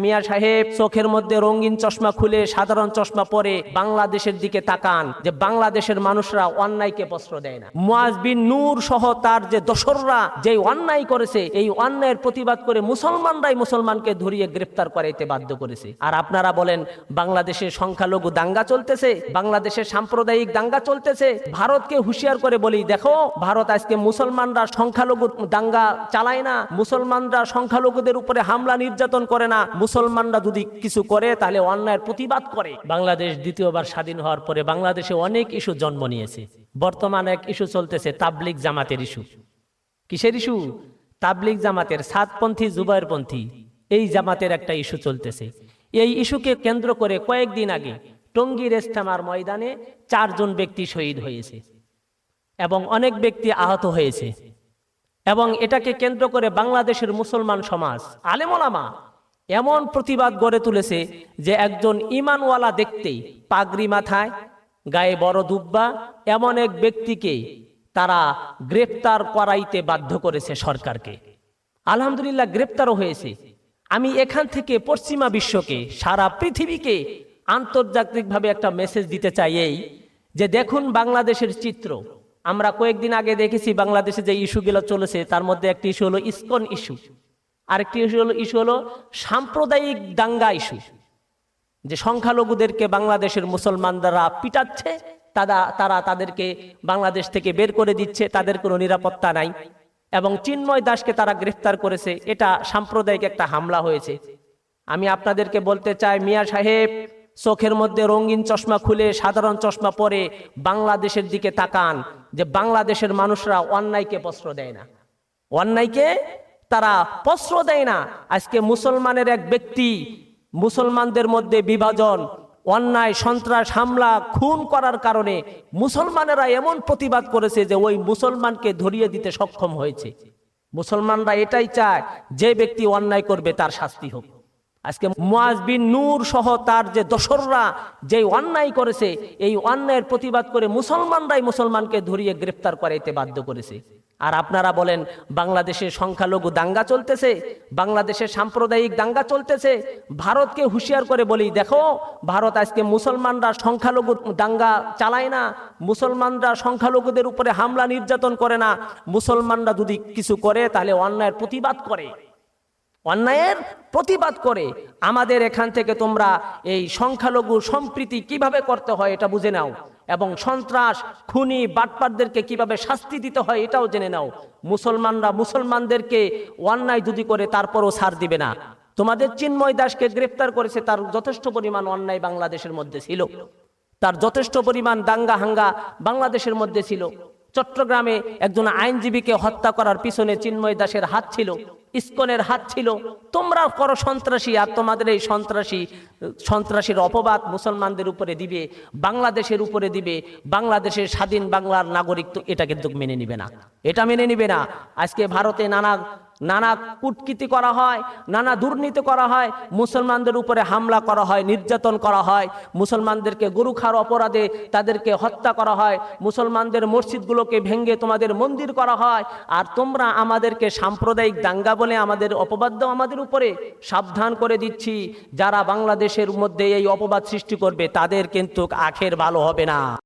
মিয়া সাহেব চোখের মধ্যে রঙিন চশমা খুলে সাধারণ চশমা পরে বাংলাদেশের দিকে তাকান যে বাংলাদেশের মানুষরা অন্যায়কে প্রশ্রয় দেয় না। মুয়াজ বিন নূর সহ তার যে দোসররা যে অন্যায় করেছে, এই অন্যায়ের প্রতিবাদ করে মুসলমানরাই মুসলমানকে ধরিয়ে গ্রেফতার করাইতে বাধ্য করেছে। আর আপনারা বলেন বাংলাদেশে সংখ্যালঘু দাঙ্গা চলতেছে বাংলাদেশে সাম্প্রদায়িক দাঙ্গা চলতেছে, ভারতকে হুঁশিয়ার করে বলি, দেখো, ভারত আজকে মুসলমানরা সংখ্যালঘু দাঙ্গা চালায় না, মুসলমানরা সংখ্যালঘুদের উপরে হামলা নির্যাতন করে না মুসলমানরা যদি কিছু করে, তাহলে অন্যায়ের প্রতিবাদ করে। বাংলাদেশ দ্বিতীয়বার স্বাধীন হওয়ার পরে বাংলাদেশে অনেক ইস্যু জন্ম নিয়েছে। বর্তমানে এক ইস্যু চলতেছে তাবলিক জামাতের ইস্যু। কিসের ইস্যু? তাবলিক জামাতের সাতপন্থী, জুবাইরপন্থী, এই জামাতের একটা ইস্যু চলতেছে। এই ইস্যুকে কেন্দ্র করে কয়েকদিন আগে টঙ্গীর ইস্তেমার ময়দানে চারজন ব্যক্তি শহীদ হয়েছে এবং অনেক ব্যক্তি আহত হয়েছে। এবং এটাকে কেন্দ্র করে বাংলাদেশের মুসলমান সমাজ, আলেমলামা এমন প্রতিবাদ গড়ে তুলেছে যে একজন ইমানওয়ালা দেখতেই পাগড়ি মাথায়, গায়ে বড় দুব্বা, এমন এক ব্যক্তিকে তারা গ্রেপ্তার করাইতে বাধ্য করেছে সরকারকে। আলহামদুলিল্লাহ গ্রেপ্তারও হয়েছে। আমি এখান থেকে পশ্চিমা বিশ্বকে, সারা পৃথিবীকে আন্তর্জাতিকভাবে একটা মেসেজ দিতে চাই এই যে দেখুন বাংলাদেশের চিত্র। আমরা কয়েকদিন আগে দেখেছি বাংলাদেশে যে ইস্যুগুলো চলেছে, তার মধ্যে একটি ইস্যু হলো ইসকন ইস্যু আরেকটি ইস্যু হলো ইস্যু হলো সাম্প্রদায়িক দাঙ্গা ইস্যু যে সংখ্যালঘুদেরকে বাংলাদেশের মুসলমানরা পিটাচ্ছে, তারা তারা তাদেরকে বাংলাদেশ থেকে বের করে দিচ্ছে, তাদের কোনো নিরাপত্তা নাই। এবং চিন্ময় দাসকে তারা গ্রেফতার করেছে, এটা সাম্প্রদায়িক একটা হামলা হয়েছে। আমি আপনাদেরকে বলতে চাই, মিয়া সাহেব, চোখের মধ্যে রঙিন চশমা খুলে সাধারণ চশমা পরে বাংলাদেশের দিকে তাকান, যে বাংলাদেশের মানুষরা অন্যায়কে প্রশ্রয় দেয় না। অন্যায়কে তারা প্রশ্রয় দেয় না। আজকে মুসলমানের এক ব্যক্তি, মুসলমানদের মধ্যে বিভাজন, অন্যায়, সন্ত্রাস, হামলা, খুন করার কারণে মুসলমানেরা এমন প্রতিবাদ করেছে যে ওই মুসলমানকে ধরিয়ে দিতে সক্ষম হয়েছে। মুসলমানরা এটাই চায়, যে ব্যক্তি অন্যায় করবে তার শাস্তি হোক। আজকে মুয়াজ বিন নূর সহ তার যে দোসররা যে অন্যায় করেছে, এই অন্যায়ের প্রতিবাদ করে মুসলমানরাই মুসলমানকে ধরিয়ে গ্রেফতার করাইতে বাধ্য করেছে। আর আপনারা বলেন বাংলাদেশে সংখ্যালঘু দাঙ্গা চলতেছে বাংলাদেশে সাম্প্রদায়িক দাঙ্গা চলতেছে, ভারতকে হুঁশিয়ার করে বলি, দেখো, ভারত আজকে মুসলমানরা সংখ্যালঘু দাঙ্গা চালায় না, মুসলমানরা সংখ্যালঘুদের উপরে হামলা নির্যাতন করে না, মুসলমানরা যদি কিছু করে, তাহলে অন্যায়ের প্রতিবাদ করে। অন্যায়ের প্রতিবাদ করে আমাদের এখান থেকে তোমরা এই সংখ্যালঘু সম্প্রীতি কীভাবে করতে হয় এটা বুঝে নাও এবং সন্ত্রাস, খুনি, বাটপারদেরকে কীভাবে শাস্তি দিতে হয় এটাও জেনে নাও। মুসলমানরা মুসলমানদেরকে অন্যায় যদি করে তারপরও ছাড় দিবে না। তোমাদের চিন্ময় দাসকে গ্রেফতার করেছে, তার যথেষ্ট পরিমাণ অন্যায় বাংলাদেশের মধ্যে ছিল। তার যথেষ্ট পরিমাণ দাঙ্গা হাঙ্গা বাংলাদেশের মধ্যে ছিল। চট্টগ্রামে একজন আইনজীবীকে হত্যা করার পিছনে চিন্ময় দাসের হাত ছিল। ইস্কনের হাত ছিল। তোমরা করো সন্ত্রাসী আর তোমাদের এই সন্ত্রাসী, সন্ত্রাসীর অপবাদ মুসলমানদের উপরে দিবে, বাংলাদেশের উপরে দিবে, বাংলাদেশের স্বাধীন বাংলার নাগরিক তো এটা কিন্তু মেনে নিবে না। এটা মেনে নিবে না। আজকে ভারতে নানা নানা কুটকিতি করা হয়, নানা দুর্নীতি করা হয়, মুসলমানদের উপরে হামলা করা হয়, নির্যাতন করা হয়, মুসলমানদেরকে গরু খার অপরাধে তাদেরকে হত্যা করা হয়, মুসলমানদের মসজিদগুলোকে ভেঙ্গে তোমাদের মন্দির করা হয়, আর তোমরা আমাদেরকে সাম্প্রদায়িক দাঙ্গা বলে আমাদের অপবাদ দাও আমাদের উপরে। সাবধান করে দিচ্ছি, যারা বাংলাদেশের মধ্যে এই অপবাদ সৃষ্টি করবে, তাদের কিন্তু আখের ভালো হবে না।